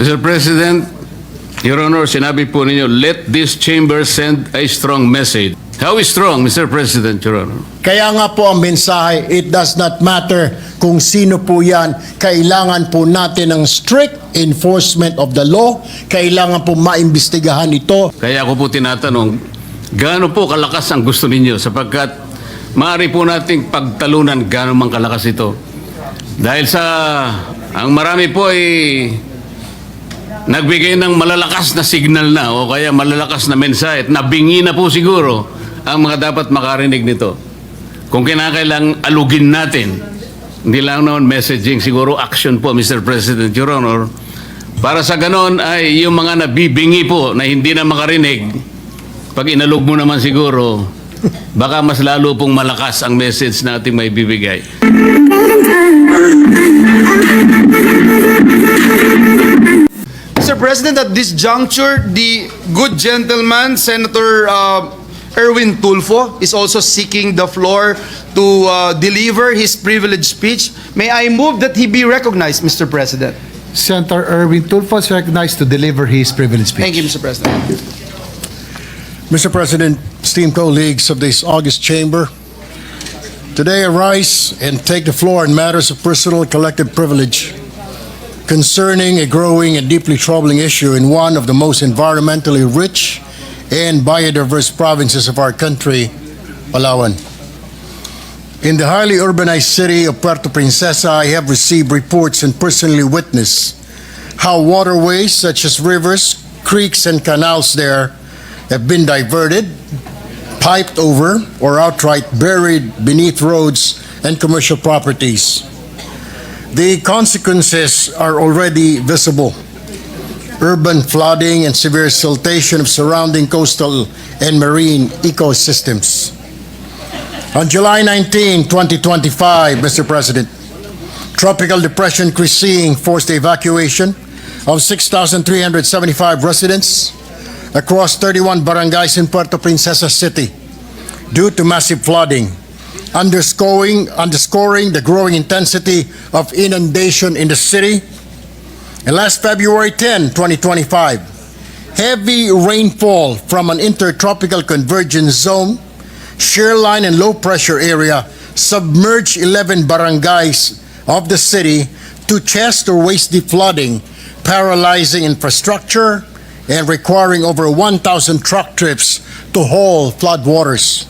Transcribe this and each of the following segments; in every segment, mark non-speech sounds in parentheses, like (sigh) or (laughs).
Mr. President, Your Honor, sinabi po ninyo, let this chamber send a strong message. How is strong, Mr. President, Your Honor? Kaya nga po ang mensahe, it does not matter kung sino po yan. Kailangan po natin ng strict enforcement of the law. Kailangan po maimbestigahan ito. Kaya ako po tinatanong, gaano po kalakas ang gusto ninyo? Sapagkat maaari po nating pagtalunan gaano man kalakas ito. Dahil sa, ang marami po ay nagbigay ng malalakas na signal na o kaya malalakas na mensahe at nabingi na po siguro ang mga dapat makarinig nito. Kung kinakailang alugin natin, hindi lang naman messaging, siguro action po, Mr. President, Your Honor, para sa ganon ay yung mga nabibingi po na hindi na makarinig, pag inalog mo naman siguro, baka mas lalo pong malakas ang message na ating may bibigay. Mr. President, at this juncture, the good gentleman, Senator uh, Erwin Tulfo, is also seeking the floor to uh, deliver his privileged speech. May I move that he be recognized, Mr. President? Senator Erwin Tulfo is recognized to deliver his privilege speech. Thank you, Mr. President. Mr. President, esteemed colleagues of this August chamber, today I rise and take the floor in matters of personal and collective privilege concerning a growing and deeply troubling issue in one of the most environmentally rich and biodiverse provinces of our country, Palawan. In the highly urbanized city of Puerto Princesa, I have received reports and personally witnessed how waterways such as rivers, creeks, and canals there have been diverted, piped over, or outright buried beneath roads and commercial properties. The consequences are already visible. Urban flooding and severe siltation of surrounding coastal and marine ecosystems. On July 19, 2025, Mr. President, Tropical Depression Christine forced the evacuation of 6,375 residents across 31 barangays in Puerto Princesa City due to massive flooding, underscoring, underscoring the growing intensity of inundation in the city. And last February 10, 2025, heavy rainfall from an intertropical convergence zone, shoreline and low pressure area submerged 11 barangays of the city to chest or waist deep flooding, paralyzing infrastructure and requiring over 1,000 truck trips to haul floodwaters.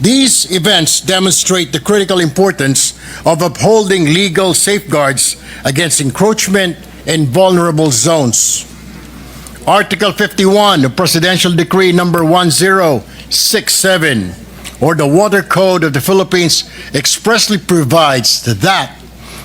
These events demonstrate the critical importance of upholding legal safeguards against encroachment in vulnerable zones. Article 51 of Presidential Decree Number 1067 or the Water Code of the Philippines expressly provides that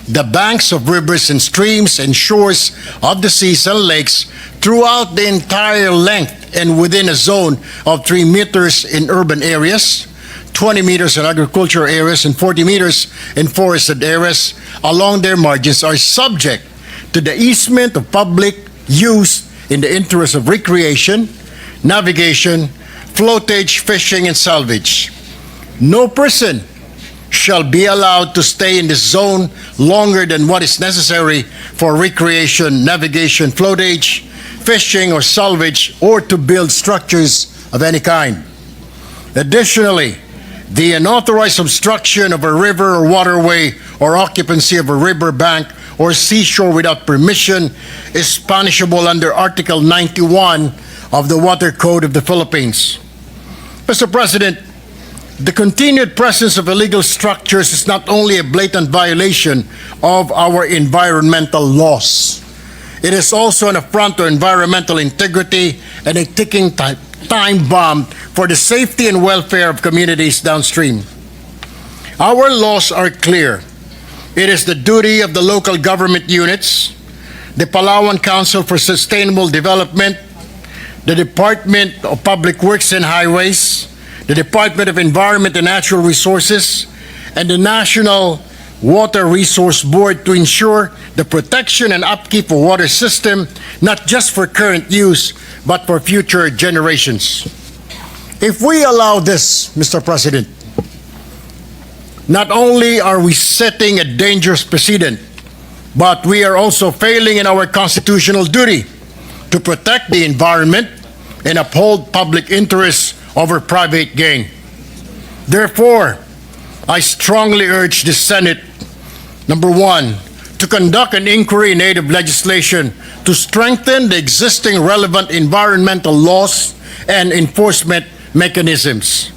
the banks of rivers and streams and shores of the seas and lakes throughout the entire length and within a zone of 3 meters in urban areas, 20 meters in agricultural areas, and 40 meters in forested areas along their margins are subject to the easement of public use in the interest of recreation, navigation, floatage, fishing, and salvage. No person shall be allowed to stay in this zone longer than what is necessary for recreation, navigation, floatage, fishing, or salvage, or to build structures of any kind. Additionally, the unauthorized obstruction of a river or waterway or occupancy of a river bank or seashore without permission is punishable under Article 91 of the Water Code of the Philippines. Mr. President, the continued presence of illegal structures is not only a blatant violation of our environmental laws, it is also an affront to environmental integrity and a ticking ti- time bomb for the safety and welfare of communities downstream. Our laws are clear. It is the duty of the local government units, the Palawan Council for Sustainable Development, the Department of Public Works and Highways, the Department of Environment and Natural Resources, and the National Water Resource Board to ensure the protection and upkeep of water system, not just for current use, but for future generations. If we allow this, Mr. President, not only are we setting a dangerous precedent but we are also failing in our constitutional duty to protect the environment and uphold public interests over private gain. Therefore, I strongly urge the Senate, number one, to conduct an inquiry in native legislation to strengthen the existing relevant environmental laws and enforcement mechanisms.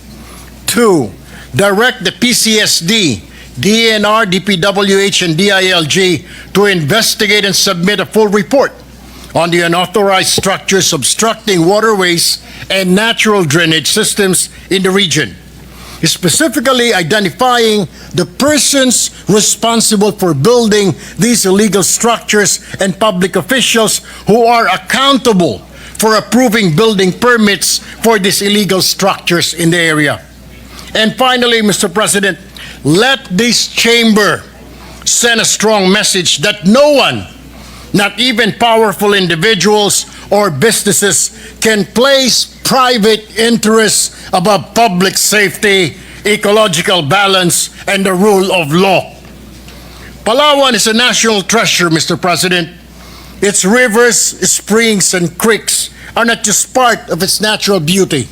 Two, direct the PCSD, DNR, DPWH, and DILG to investigate and submit a full report on the unauthorized structures obstructing waterways and natural drainage systems in the region, specifically identifying the persons responsible for building these illegal structures and public officials who are accountable for approving building permits for these illegal structures in the area. And finally, Mr. President, let this chamber send a strong message that no one, not even powerful individuals or businesses, can place private interests above public safety, ecological balance, and the rule of law. Palawan is a national treasure, Mr. President. Its rivers, springs, and creeks are not just part of its natural beauty.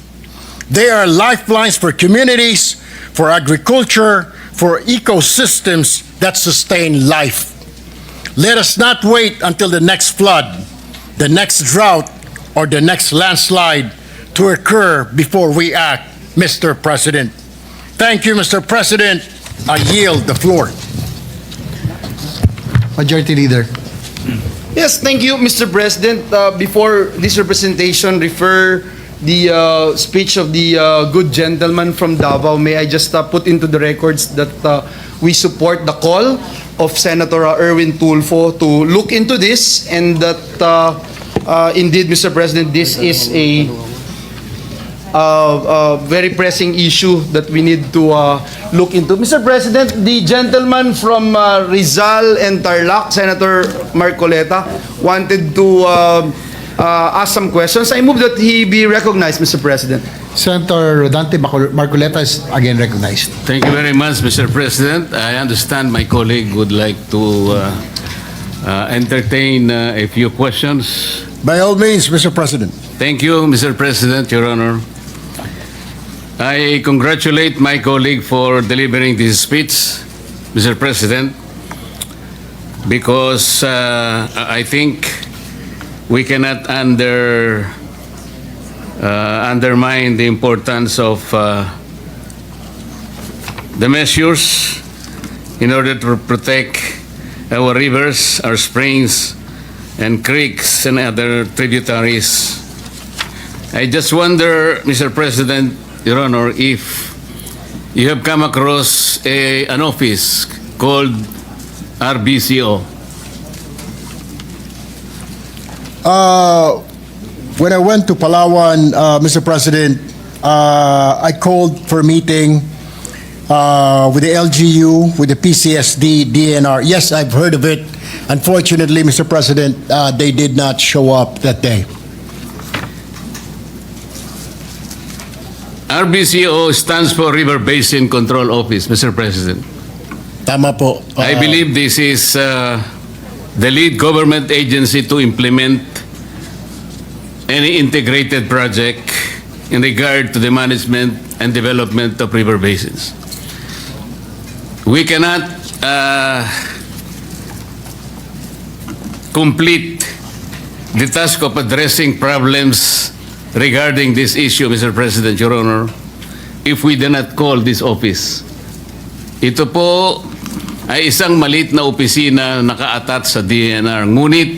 They are lifelines for communities, for agriculture, for ecosystems that sustain life. Let us not wait until the next flood, the next drought, or the next landslide to occur before we act, Mr. President. Thank you, Mr. President. I yield the floor. Majority Leader. Yes, thank you, Mr. President. Uh, Before this representation refer the uh, speech of the uh, good gentleman from Davao, may I just uh, put into the records that uh, we support the call of Senator uh, Erwin Tulfo to look into this and that uh, uh, indeed, Mr. President, this is a uh, uh, very pressing issue that we need to uh, look into. Mr. President, the gentleman from uh, Rizal and Tarlac, Senator Marcoleta, wanted to uh, uh, ask some questions. I move that he be recognized, Mr. President. Senator Rodante Marcol- Marcoleta is again recognized. Thank you very much, Mr. President. I understand my colleague would like to uh, uh, entertain uh, a few questions. By all means, Mr. President. Thank you, Mr. President, Your Honor. I congratulate my colleague for delivering this speech, Mr. President, because uh, I think we cannot under uh, undermine the importance of uh, the measures in order to protect our rivers, our springs, and creeks and other tributaries. I just wonder, Mr. President, Your Honor, if you have come across a, an office called RBCO. Uh, when I went to Palawan, uh, Mr. President, uh, I called for a meeting uh, with the LGU, with the PCSD, DNR. Yes, I've heard of it. Unfortunately, Mr. President, uh, they did not show up that day. RBCO stands for River Basin Control Office, Mr. President. Tama po. I Uh, believe this is uh, the lead government agency to implement any integrated project in regard to the management and development of river basins. We cannot uh, complete the task of addressing problems regarding this issue, Mr. President, Your Honor, if we do not call this office. Ito po ay isang malit na opisina na nakaatat sa DNR. Ngunit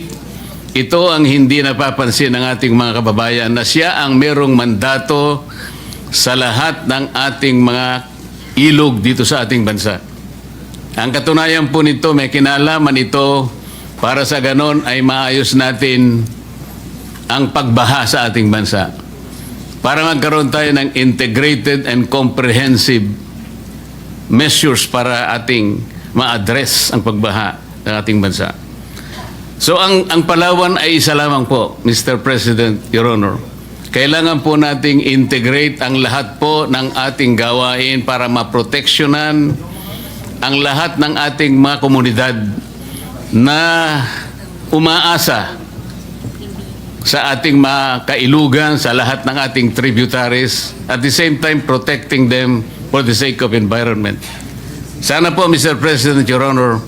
ito ang hindi napapansin ng ating mga kababayan na siya ang merong mandato sa lahat ng ating mga ilog dito sa ating bansa. Ang katunayan po nito, may kinalaman ito para sa ganon ay maayos natin ang pagbaha sa ating bansa. Para magkaroon tayo ng integrated and comprehensive measures para ating ma-address ang pagbaha ng ating bansa. So ang ang Palawan ay isa lamang po, Mr. President, Your Honor. Kailangan po nating integrate ang lahat po ng ating gawain para maproteksyonan ang lahat ng ating mga komunidad na umaasa sa ating mga kailugan, sa lahat ng ating tributaries, at the same time protecting them for the sake of environment. Sana po, Mr. President, Your Honor,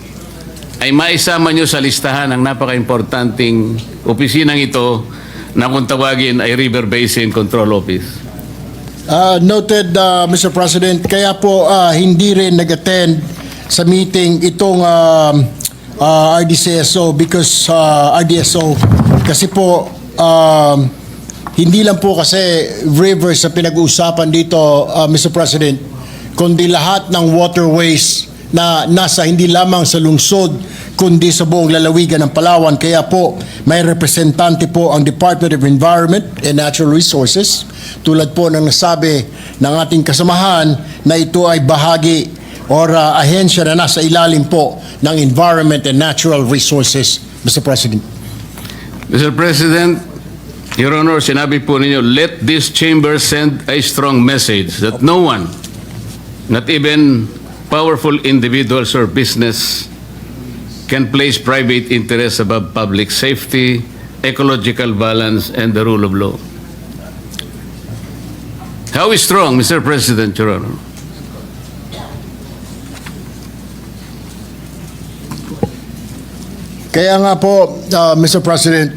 ay maisama nyo sa listahan ang napaka-importanting opisinang ito na kung tawagin ay River Basin Control Office. Uh, noted, uh, Mr. President, kaya po uh, hindi rin nag-attend sa meeting itong um, uh, RDCSO because uh, RDSO kasi po um, hindi lang po kasi rivers sa pinag-uusapan dito, uh, Mr. President, kundi lahat ng waterways na nasa hindi lamang sa lungsod kundi sa buong lalawigan ng Palawan. Kaya po may representante po ang Department of Environment and Natural Resources tulad po ng nasabi ng ating kasamahan na ito ay bahagi or uh, ahensya na nasa ilalim po ng Environment and Natural Resources, Mr. President. Mr. President, Your Honor, sinabi po ninyo, let this chamber send a strong message that no one, not even powerful individuals or business, can place private interests above public safety, ecological balance, and the rule of law. How strong, Mr. President, Your Honor? Kaya nga po, uh, Mr. President,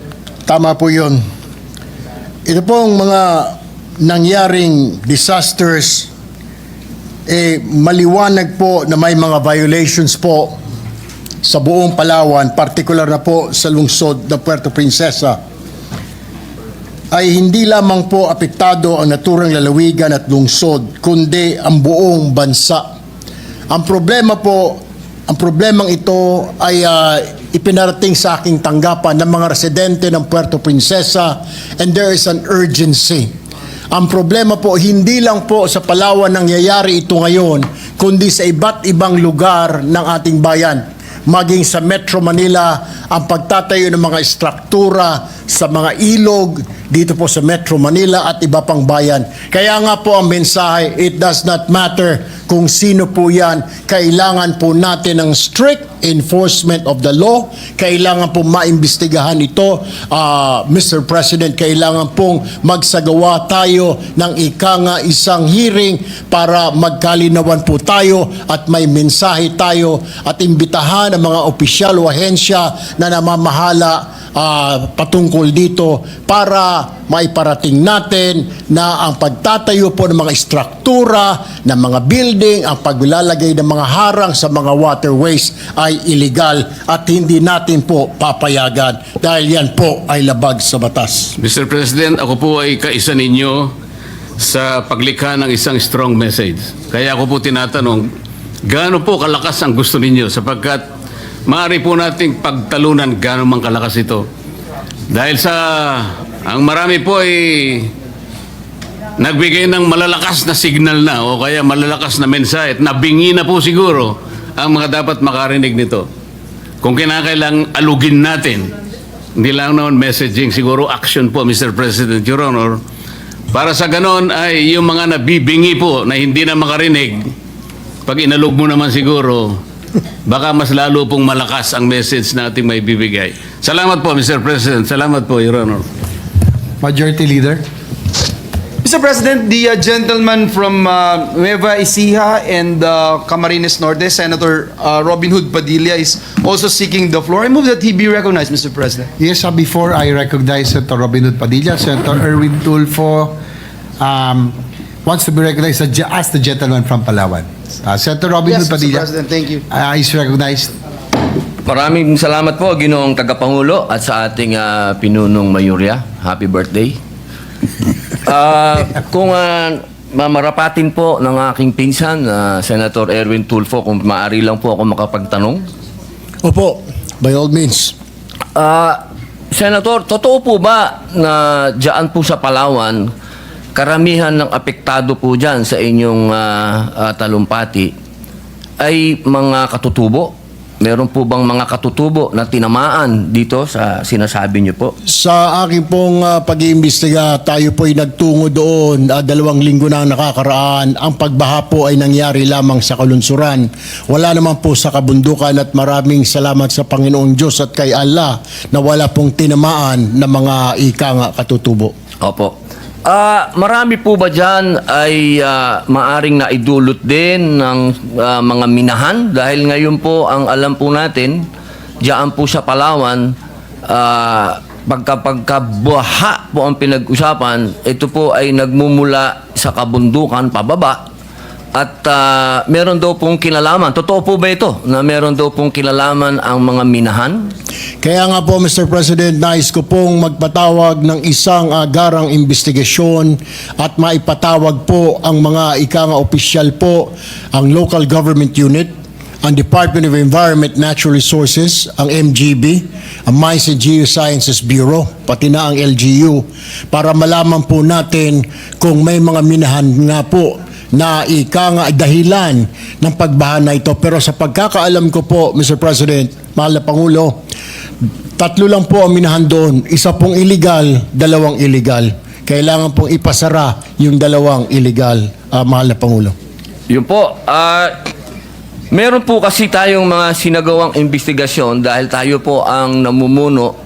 tama po yun. Ito pong mga nangyaring disasters, eh, maliwanag po na may mga violations po sa buong Palawan, particular na po sa lungsod ng Puerto Princesa, ay hindi lamang po apektado ang naturang lalawigan at lungsod, kundi ang buong bansa. Ang problema po, ang problemang ito ay ah, ipinarating sa aking tanggapan ng mga residente ng Puerto Princesa and there is an urgency. Ang problema po, hindi lang po sa Palawan nangyayari ito ngayon, kundi sa iba't ibang lugar ng ating bayan maging sa Metro Manila ang pagtatayo ng mga struktura sa mga ilog dito po sa Metro Manila at iba pang bayan. Kaya nga po ang mensahe, it does not matter kung sino po yan. Kailangan po natin ng strict enforcement of the law. Kailangan po maimbestigahan ito. Ah, Mr. President, kailangan pong magsagawa tayo ng ika nga isang hearing para magkalinawan po tayo at may mensahe tayo at imbitahan ang mga opisyal o ahensya na namamahala ah, patungkol dito para maiparating natin na ang pagtatayo po ng mga istruktura, ng mga building, ang paglalagay ng mga harang sa mga waterways ay illegal at hindi natin po papayagan dahil yan po ay labag sa batas. Mr. President, ako po ay kaisa ninyo sa paglikha ng isang strong message. Kaya ako po tinatanong, gaano po kalakas ang gusto ninyo sapagkat maaari po nating pagtalunan gaano man kalakas ito. Dahil sa ang marami po ay nagbigay ng malalakas na signal na o kaya malalakas na mensahe at nabingi na po siguro ang mga dapat makarinig nito. Kung kinakailang alugin natin, hindi lang naman messaging, siguro action po, Mr. President, Your Honor, para sa ganon ay yung mga nabibingi po na hindi na makarinig, pag inalog mo naman siguro, baka mas lalo pong malakas ang message na ating may bibigay. Salamat po, Mr. President. Salamat po, Your Honor. Majority Leader. Mr. President, the uh, gentleman from uh, Nueva Ecija and uh, Camarines Norte, Senator uh, Robin Hood Padilla, is also seeking the floor. I move that he be recognized, Mr. President. Yes, uh, before I recognize Senator Robin Hood Padilla, Senator Erwin Tulfo um, wants to be recognized as the gentleman from Palawan. Uh, Senator Robin Yes, Hood Mr. Padilla President, thank you. uh, is recognized. Maraming salamat po, Ginoong Tagapangulo at sa ating ah, pinunong mayurya. Happy birthday. (laughs) Ah, kung ah, mamarapatin po ng aking pinsan, ah, Senator Erwin Tulfo, kung maaari lang po ako makapagtanong. Opo, by all means. Ah, Senator, totoo po ba na diyan po sa Palawan, karamihan ng apektado po diyan sa inyong ah, ah, talumpati ay mga katutubo? meron po bang mga katutubo na tinamaan dito sa sinasabi niyo po? Sa aking pong ah, pag-iimbestiga, tayo po'y nagtungo doon ah, dalawang linggo na nakakaraan. Ang pagbaha po ay nangyari lamang sa kalunsuran. Wala naman po sa kabundukan at maraming salamat sa Panginoong Diyos at kay Allah na wala pong tinamaan na mga ika nga katutubo. Opo. Ah, marami po ba dyan ay ah, maaring naidulot din ng ah, mga minahan? Dahil ngayon po, ang alam po natin, diyan po sa Palawan, ah, pagka, pagkabuha po ang pinag-usapan, ito po ay nagmumula sa kabundukan pababa. At ah, meron daw pong kinalaman. Totoo po ba ito na meron daw pong kinalaman ang mga minahan? Kaya nga po, Mr. President, nais ko pong magpatawag ng isang agarang investigasyon at maipatawag po ang mga ikanga opisyal po, ang local government unit, ang Department of Environment Natural Resources, ang MGB, ang Mines and Geosciences Bureau, pati na ang LGU, para malaman po natin kung may mga minahan nga po na ika nga dahilan ng pagbaha na ito. Pero sa pagkakaalam ko po, Mr. President, mahal na Pangulo, tatlo lang po ang minahan doon. Isa pong illegal, dalawang illegal. Kailangan pong ipasara yung dalawang illegal, ah, mahal na Pangulo. Yun po. ah meron po kasi tayong mga sinagawang investigasyon dahil tayo po ang namumuno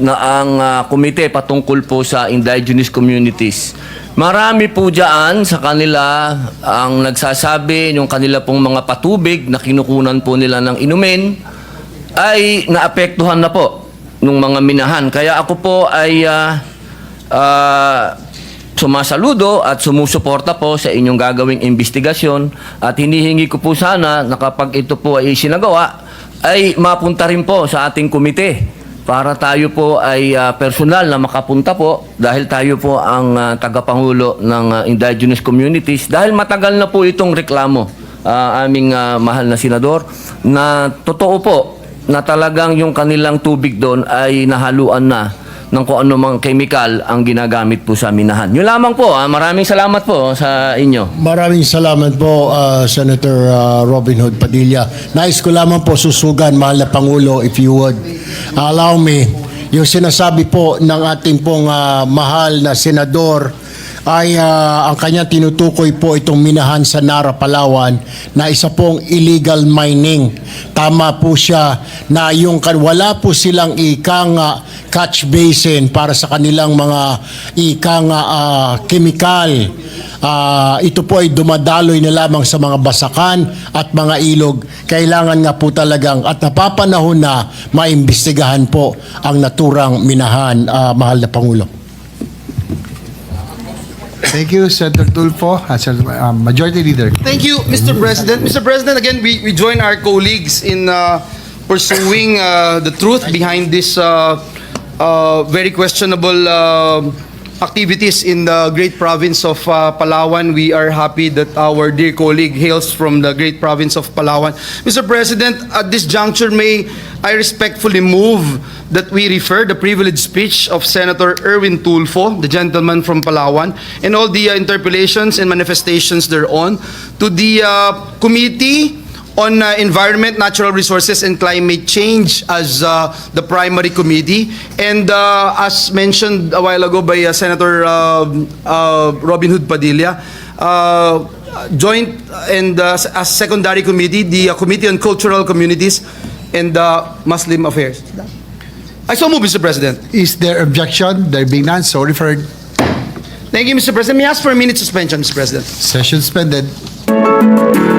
na ang ah, komite patungkol po sa indigenous communities. Marami po dyan sa kanila ang nagsasabi yung kanila pong mga patubig na kinukunan po nila ng inumin ay naapektuhan na po nung mga minahan. Kaya ako po ay ah, ah, sumasaludo at sumusuporta po sa inyong gagawing investigasyon at hinihingi ko po sana na kapag ito po ay sinagawa ay mapunta rin po sa ating komite para tayo po ay ah, personal na makapunta po dahil tayo po ang ah, tagapangulo ng ah, indigenous communities dahil matagal na po itong reklamo ah, aming ah, mahal na senador na totoo po na talagang yung kanilang tubig doon ay nahaluan na ng kung ano mang chemical ang ginagamit po sa minahan. Yun lamang po. ah. Maraming salamat po sa inyo. Maraming salamat po, ah, Senator ah, Robin Hood Padilla. Nais ko lamang po susugan, mahal na Pangulo, if you would. Allow me, yung sinasabi po ng ating pong ah, mahal na senador ay ah, ang kanya tinutukoy po itong minahan sa Nara, Palawan na isa pong illegal mining. Tama po siya na yung wala po silang ikang ah, catch basin para sa kanilang mga ikang uh, chemical. Ah, ito po ay dumadaloy na lamang sa mga basakan at mga ilog. Kailangan nga po talagang at napapanahon na maimbestigahan po ang naturang minahan, ah, mahal na Pangulo. Thank you, Senator Tulfo, as um, Majority Leader. Thank you, Mr. President. Mr. President, again, we, we join our colleagues in uh, pursuing uh, the truth behind this uh, uh, very questionable uh, activities in the great province of uh, Palawan. We are happy that our dear colleague hails from the great province of Palawan. Mr. President, at this juncture, may I respectfully move that we refer the privileged speech of Senator Erwin Tulfo, the gentleman from Palawan, and all the uh, interpellations and manifestations thereon to the uh, Committee on uh, Environment, Natural Resources, and Climate Change as uh, the primary committee. And uh, as mentioned a while ago by uh, Senator uh, uh, Robin Hood Padilla, uh, joint and uh, as secondary committee, the uh, Committee on Cultural Communities and uh, Muslim Affairs. I so move, Mr. President. Is there objection? There being none, so referred. Thank you, Mr. President. May I ask for a minute suspension, Mr. President? Session suspended.